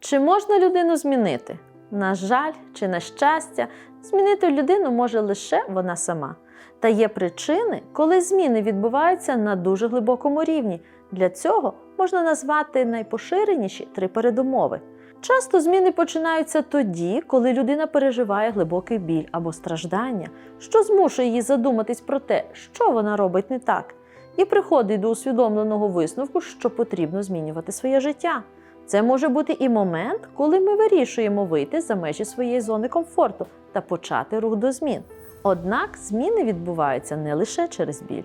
Чи можна людину змінити? На жаль, чи на щастя, змінити людину може лише вона сама. Та є причини, коли зміни відбуваються на дуже глибокому рівні. Для цього можна назвати найпоширеніші три передумови. Часто зміни починаються тоді, коли людина переживає глибокий біль або страждання, що змушує її задуматись про те, що вона робить не так, і приходить до усвідомленого висновку, що потрібно змінювати своє життя. Це може бути і момент, коли ми вирішуємо вийти за межі своєї зони комфорту та почати рух до змін. Однак зміни відбуваються не лише через біль.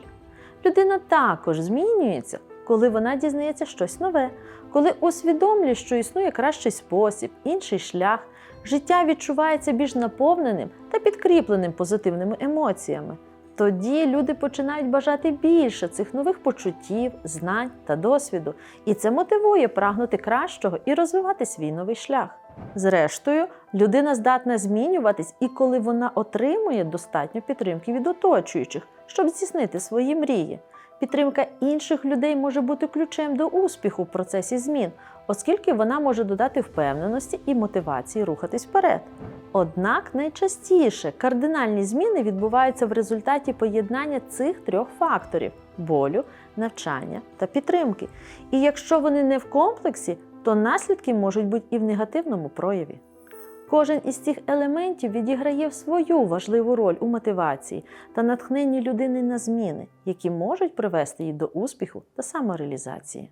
Людина також змінюється, коли вона дізнається щось нове, коли усвідомлює, що існує кращий спосіб, інший шлях, життя відчувається більш наповненим та підкріпленим позитивними емоціями. Тоді люди починають бажати більше цих нових почуттів, знань та досвіду, і це мотивує прагнути кращого і розвивати свій новий шлях. Зрештою, людина здатна змінюватись і коли вона отримує достатньо підтримки від оточуючих, щоб здійснити свої мрії. Підтримка інших людей може бути ключем до успіху в процесі змін, оскільки вона може додати впевненості і мотивації рухатись вперед. Однак найчастіше кардинальні зміни відбуваються в результаті поєднання цих трьох факторів болю, навчання та підтримки. І якщо вони не в комплексі, то наслідки можуть бути і в негативному прояві. Кожен із цих елементів відіграє свою важливу роль у мотивації та натхненні людини на зміни, які можуть привести її до успіху та самореалізації.